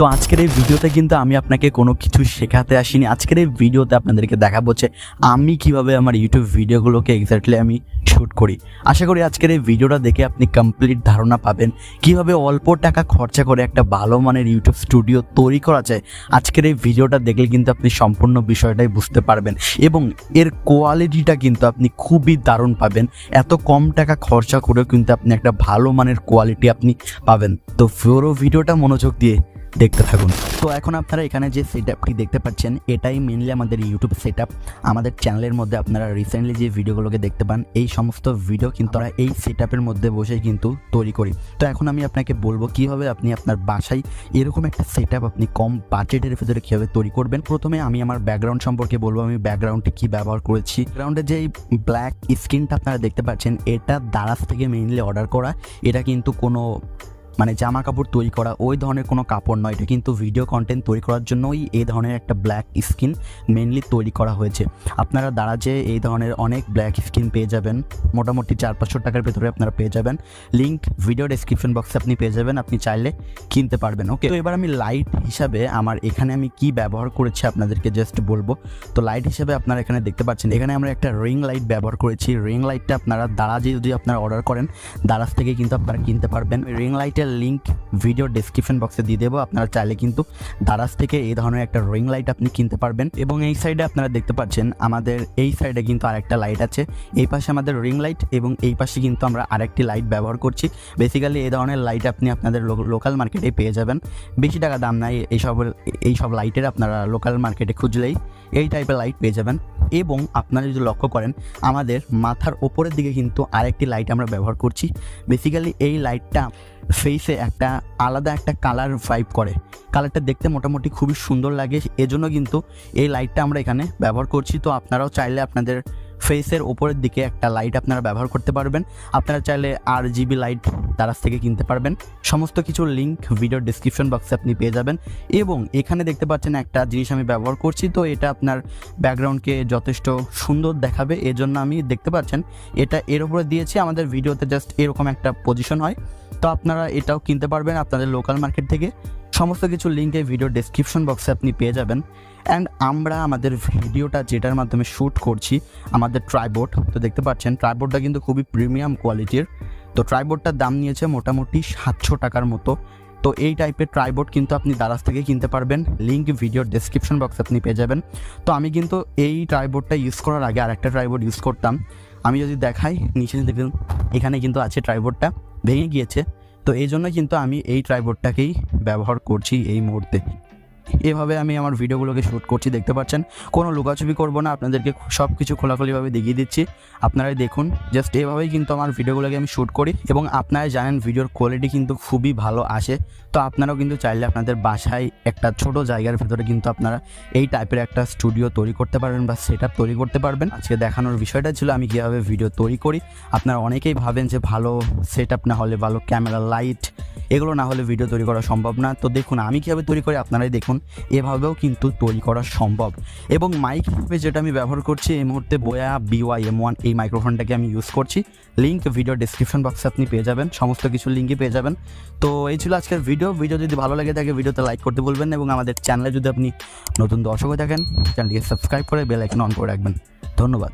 তো আজকের এই ভিডিওতে কিন্তু আমি আপনাকে কোনো কিছু শেখাতে আসিনি। আজকের এই ভিডিওতে আপনাদেরকে দেখাবো যে আমি কীভাবে আমার ইউটিউব ভিডিওগুলোকে এক্স্যাক্টলি আমি শ্যুট করি। আশা করি আজকের এই ভিডিওটা দেখে আপনি কমপ্লিট ধারণা পাবেন কীভাবে অল্প টাকা খরচা করে একটা ভালো মানের ইউটিউব স্টুডিও তৈরি করা যায়। আজকের এই ভিডিওটা দেখলে কিন্তু আপনি সম্পূর্ণ বিষয়টাই বুঝতে পারবেন এবং এর কোয়ালিটিটা কিন্তু আপনি খুবই দারুণ পাবেন। এত কম টাকা খরচা করেও কিন্তু আপনি একটা ভালো মানের কোয়ালিটি আপনি পাবেন। তো পুরো ভিডিওটা মনোযোগ দিয়ে দেখতে থাকুন। তো এখন আপনারা এখানে যে সেট আপটি দেখতে পাচ্ছেন, এটাই মেনলি আমাদের ইউটিউব সেট আমাদের চ্যানেলের মধ্যে আপনারা রিসেন্টলি যে ভিডিওগুলোকে দেখতে পান, এই সমস্ত ভিডিও কিন্তু আমরা এই সেট মধ্যে বসে কিন্তু তৈরি করি। তো এখন আমি আপনাকে বলব কীভাবে আপনি আপনার বাসায় এরকম একটা সেট আপনি কম বাজেটের ভিতরে কীভাবে তৈরি করবেন। প্রথমে আমি আমার ব্যাকগ্রাউন্ড সম্পর্কে বলব, আমি ব্যাকগ্রাউন্ডটি কী ব্যবহার করেছি। ব্যাকগ্রাউন্ডে যে ব্ল্যাক স্ক্রিনটা আপনারা দেখতে পাচ্ছেন, এটা দারাজ থেকে মেইনলি অর্ডার করা। এটা কিন্তু কোনো মানে জামা কাপড় তৈরি করা, ওই ধরনের কোনো কাপড় নয় এটা। কিন্তু ভিডিও কন্টেন্ট তৈরি করার জন্যই এই ধরনের একটা ব্ল্যাক স্কিন মেনলি তৈরি করা হয়েছে। আপনারা দারাজে এই ধরনের অনেক ব্ল্যাক স্কিন পেয়ে যাবেন। মোটামুটি চার পাঁচশো টাকার ভেতরে আপনারা পেয়ে যাবেন। লিঙ্ক ভিডিও ডেসক্রিপশন বক্সে আপনি পেয়ে যাবেন, আপনি চাইলে কিনতে পারবেন ওকে তো এবার আমি লাইট হিসাবে আমার এখানে আমি কি ব্যবহার করেছি আপনাদেরকে জাস্ট বলব। তো লাইট হিসাবে আপনারা এখানে দেখতে পাচ্ছেন, এখানে আমরা একটা রিং লাইট ব্যবহার করেছি। রিং লাইটটা আপনারা দারাজে যদি আপনারা অর্ডার করেন, দারাজ থেকে কিন্তু আপনারা কিনতে পারবেন। রিং লাইটের লিঙ্ক ভিডিও ডেসক্রিপশন বক্সে দিয়ে দেবো। আপনারা চাইলে কিন্তু দারাজ থেকে এই ধরনের একটা রিং লাইট আপনি কিনতে পারবেন। এবং এই সাইডে আপনারা দেখতে পাচ্ছেন, আমাদের এই সাইডে কিন্তু আরেকটা লাইট আছে। এই পাশে আমাদের রিং লাইট এবং এই পাশে কিন্তু আমরা আরেকটি লাইট ব্যবহার করছি। বেসিক্যালি এই ধরনের লাইট আপনি আপনাদের লোকাল মার্কেটে পেয়ে যাবেন। বেশি টাকা দাম নাই এইসব এইসব লাইটের আপনারা লোকাল মার্কেটে খুঁজলেই। এই টাইপের লাইট পেয়ে যাবেন এবং আপনারা যদি লক্ষ্য করেন, আমাদের মাথার ওপরের দিকে কিন্তু আরেকটি লাইট আমরা ব্যবহার করছি। বেসিক্যালি এই লাইটটা ফেসে একটা আলাদা একটা কালার ভাইব করে। কালারটা দেখতে মোটামুটি খুবই সুন্দর লাগে, এজন্য কিন্তু এই লাইটটা আমরা এখানে ব্যবহার করছি। তো আপনারাও চাইলে আপনাদের ফেসের ওপরের দিকে একটা লাইট আপনারা ব্যবহার করতে পারবেন। আপনারা চাইলে আর জিবি লাইট দারাজ থেকে কিনতে পারবেন। সমস্ত কিছু লিঙ্ক ভিডিও ডিসক্রিপশন বক্সে আপনি পেয়ে যাবেন। এবং এখানে দেখতে পাচ্ছেন একটা জিনিস আমি ব্যবহার করছি, তো এটা আপনার ব্যাকগ্রাউন্ডকে যথেষ্ট সুন্দর দেখাবে। এজন্য আমি দেখতে পাচ্ছেন, এটা এর উপরে দিয়েছি। আমাদের ভিডিওতে জাস্ট এরকম একটা পজিশন হয়। তো আপনারা এটাও কিনতে পারবেন আপনাদের লোকাল মার্কেট থেকে। সমস্ত কিছু লিঙ্কে ভিডিও ডেসক্রিপশন বক্সে আপনি পেয়ে যাবেন। অ্যান্ড আমরা আমাদের ভিডিওটা যেটার মাধ্যমে শ্যুট করছি, আমাদের ট্রাইবোর্ড তো দেখতে পাচ্ছেন ট্রাইবোর্ডটা কিন্তু খুবই প্রিমিয়াম কোয়ালিটির তো ট্রাইবোর্ডটার দাম নিয়েছে মোটামুটি সাতশো টাকার মতো। তো এই টাইপের ট্রাইবোর্ড কিন্তু আপনি দারাজ থেকে কিনতে পারবেন। লিঙ্ক ভিডিওর ডেসক্রিপশন বক্সে আপনি পেয়ে যাবেন। তো আমি কিন্তু এই ট্রাইবোর্ডটা ইউজ করার আগে আর একটা ট্রাইবোর্ড ইউজ করতাম। আমি যদি দেখাই, নিচে দেখুন, এখানে কিন্তু আছে ট্রাইবোর্ডটা ভেঙে গিয়েছে। তো এই জন্য কিন্তু আমি এই ট্রাইবোর্ডটাকেই ব্যবহার করছি এই মুহূর্তে। এভাবে আমি আমার ভিডিওগুলোকে শ্যুট করছি, দেখতে পাচ্ছেন? কোনো লুকাছুপি করব না, আপনাদেরকে সব কিছু খোলাখুলিভাবে দেখিয়ে দিচ্ছি। আপনারাই দেখুন জাস্ট এভাবেই কিন্তু আমার ভিডিওগুলোকে আমি শ্যুট করি এবং আপনারা জানেন ভিডিওর কোয়ালিটি কিন্তু খুবই ভালো আসে। তো আপনারাও কিন্তু চাইলে আপনাদের বাসায় একটা ছোট জায়গার ভেতরে কিন্তু আপনারা এই টাইপের একটা স্টুডিও তৈরি করতে পারবেন বা সেট তৈরি করতে পারবেন। আজকে দেখানোর বিষয়টা ছিল, আমি কীভাবে ভিডিও তৈরি করি। আপনারা অনেকেই ভাবেন যে ভালো সেট না হলে, ভালো ক্যামেরা লাইট এগুলো না হলে ভিডিও তৈরি করা সম্ভব না। তো দেখুন, আমি কীভাবে তৈরি করি, আপনারাই দেখুন। এভাবেও কিন্তু তৈরি করা সম্ভব। এবং মাইক হিসেবে যেটা আমি ব্যবহার করছি এই মুহূর্তে বোয়া বিওয়াই এম ওয়ান এই মাইক্রোফোনটাকে আমি ইউজ করছি। লিঙ্ক ভিডিও ডিসক্রিপশন বক্সে আপনি পেয়ে যাবেন। সমস্ত কিছু লিঙ্কই পেয়ে যাবেন। তো এই ছিল আজকের ভিডিও ভিডিও যদি ভালো লাগে থাকে ভিডিওতে লাইক করতে বলবেন এবং আমাদের চ্যানেলে যদি আপনি নতুন দর্শক হয়ে থাকেন চ্যানেলটিকে সাবস্ক্রাইব করে বেল আইকন অন করে রাখবেন। ধন্যবাদ।